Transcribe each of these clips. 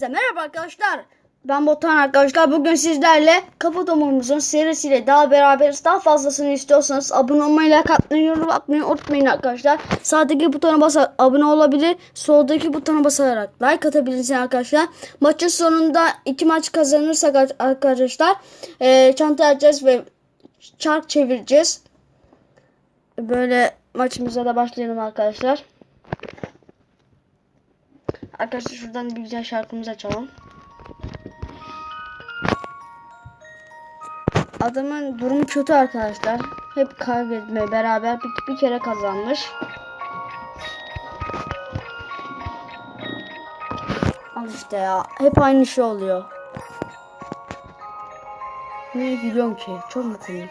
Herkese Merhaba arkadaşlar. Ben Botan arkadaşlar. Bugün sizlerle Kafa Tomumuzun serisiyle daha beraberiz. Daha fazlasını istiyorsanız abone olmayı, like atmayı, yorum atmayı unutmayın arkadaşlar. Sağdaki butona basarak abone olabilir. Soldaki butona basarak like atabilirsiniz arkadaşlar. Maçın sonunda iki maç kazanırsak arkadaşlar eee çanta açacağız ve çark çevireceğiz. Böyle maçımıza da başlayalım arkadaşlar. Arkadaşlar şuradan bir güzel şarkımızı açalım. Adamın durumu kötü arkadaşlar. Hep kaybetme beraber bir, bir kere kazanmış. Al işte ya. Hep aynı şey oluyor. Niye gülüyorsun ki? Çok mu komik?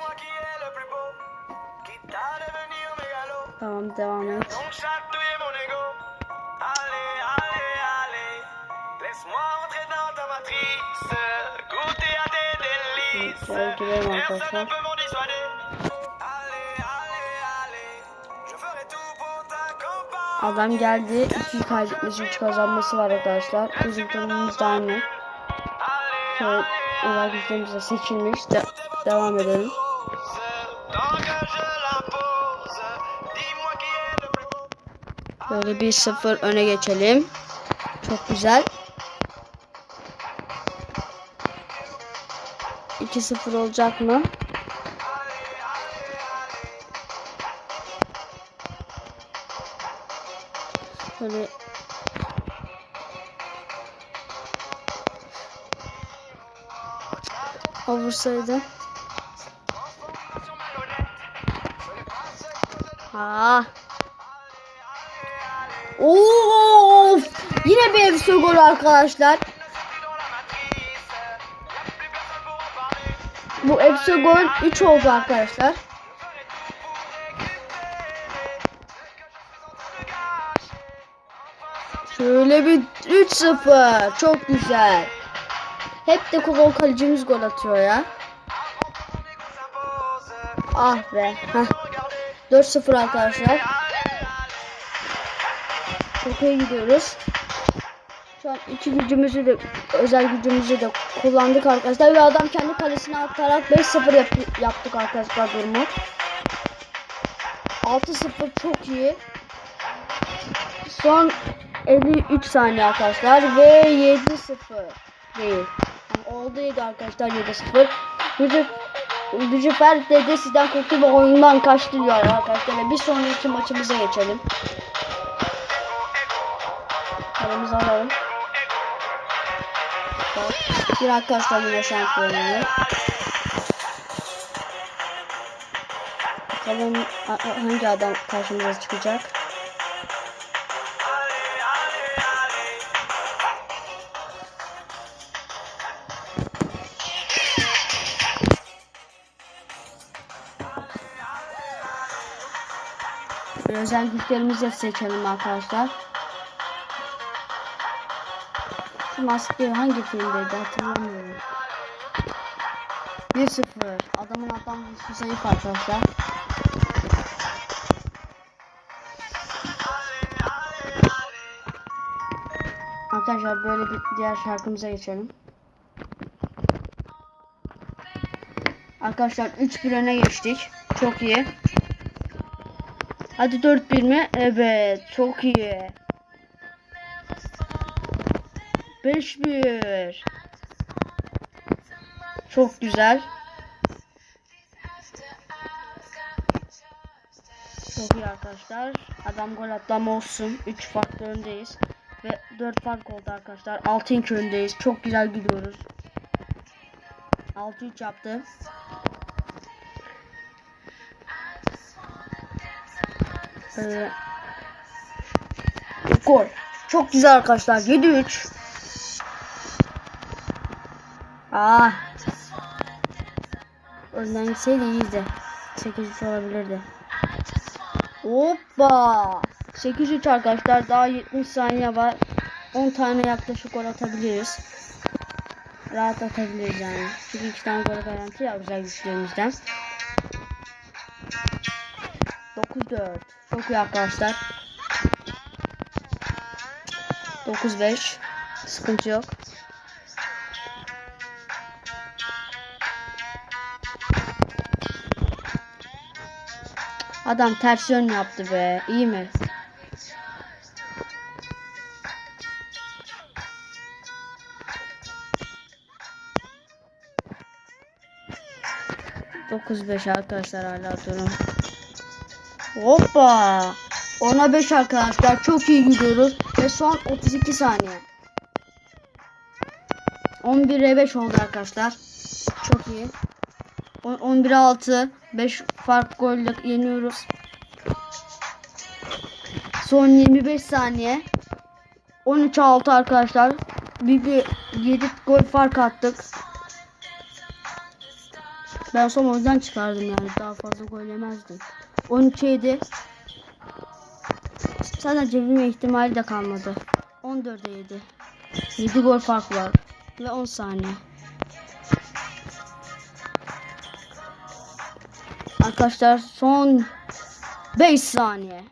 Tamam devam et. Tout pour t'accompagner. Adam geldi. 2 kaybetmesi 3 kazanması var arkadaşlar. Bizim durumumuz da aynı. Şöyle olay güçlerimiz de seçilmiş. De- devam edelim. Böyle 1-0 öne geçelim. Çok güzel. 2-0 olacak mı? Böyle Ovursaydı. Ha. Of! Yine bir efsane gol arkadaşlar. Bu gol 3 oldu arkadaşlar. Şöyle bir 3-0. Çok güzel. Hep de gol kalecimiz gol atıyor ya. Ah be. Heh. 4-0 arkadaşlar. Çok iyi gidiyoruz. Şu an iki gücümüzü de özel gücümüzü de kullandık arkadaşlar ve adam kendi kalesine atarak 5-0 yap- yaptık arkadaşlar durumu. 6-0 çok iyi. Son 53 saniye arkadaşlar ve 7-0 değil. Oldu 7 arkadaşlar 7-0. Lütfen Lücifer dedi sizden korktu ve oyundan kaçtı diyor arkadaşlar. Ve bir sonraki maçımıza geçelim. Paramızı alalım. Bak, Bir arkadaşlar yine şampiyonluğu. Bakalım a- a- hangi adam karşımıza çıkacak. Bir özel güçlerimizi de seçelim arkadaşlar. Maske hangi filmdeydi hatırlamıyorum. 1-0. Adamın adam güçlü zayıf arkadaşlar. Arkadaşlar böyle bir diğer şarkımıza geçelim. Arkadaşlar 3-1 öne geçtik. Çok iyi. Hadi 4-1 mi? Evet. Çok iyi. 5-1. Çok güzel. Çok iyi arkadaşlar. Adam gol atlama olsun. 3 farklı öndeyiz. Ve 4 fark oldu arkadaşlar. 6 inç öndeyiz. Çok güzel gidiyoruz. 6-3 yaptı. Ee, gol. Çok güzel arkadaşlar. 7-3. Ah. Önden gitseydi iyiydi. 8-3 olabilirdi. Hoppa. 8-3 arkadaşlar. Daha 70 saniye var. 10 tane yaklaşık gol atabiliriz. Rahat atabiliriz yani. Çünkü 2 tane gol garanti ya güzel güçlerimizden. 9-4. Çok iyi arkadaşlar. 9-5. Sıkıntı yok. Adam ters yön yaptı be. İyi mi? Dokuz beş arkadaşlar hala durum. Hoppa. Ona 5 arkadaşlar. Çok iyi gidiyoruz. Ve son 32 saniye. 11'e 5 oldu arkadaşlar. Çok iyi. 11'e 6. 5 fark golle yeniyoruz. Son 25 saniye. 13'e 6 arkadaşlar. Bir, bir 7 gol fark attık. Ben son yüzden çıkardım yani. Daha fazla gol yemezdim. 13'e 7. Zaten çevirme ihtimali de kalmadı. 14'e 7. 7 gol fark var. Ve 10 saniye. Arkadaşlar son 5 saniye.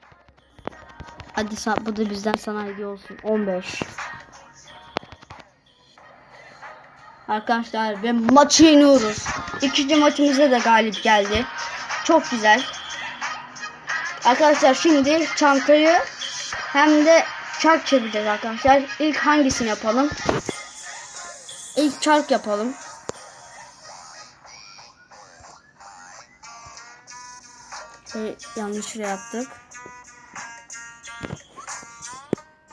Hadi sa- bu da bizden sana hediye olsun. 15. Arkadaşlar ve maçı yeniyoruz. İkinci maçımızda da galip geldi. Çok güzel. Arkadaşlar şimdi çantayı hem de çark çevireceğiz arkadaşlar. İlk hangisini yapalım? İlk çark yapalım. Ee, yanlış şuraya yaptık.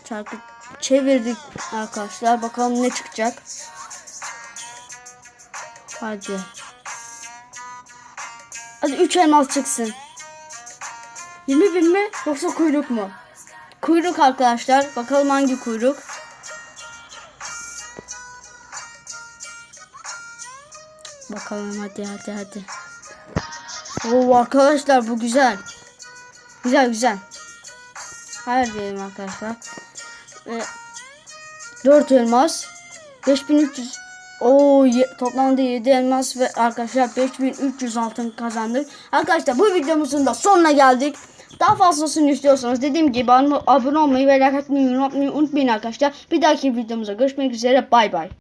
Çarkı çevirdik arkadaşlar. Bakalım ne çıkacak. Hadi. Hadi 3 elmas çıksın. 20 bin mi yoksa kuyruk mu? Kuyruk arkadaşlar. Bakalım hangi kuyruk. Bakalım hadi hadi hadi. Oo arkadaşlar bu güzel. Güzel güzel. Hayır diyelim arkadaşlar. Ve 4 elmas. 5300 Oo toplamda 7 elmas ve arkadaşlar 5300 altın kazandık. Arkadaşlar bu videomuzun da sonuna geldik. Daha fazlasını istiyorsanız dediğim gibi abone olmayı ve like atmayı unutmayın arkadaşlar. Bir dahaki videomuzda görüşmek üzere. Bay bay.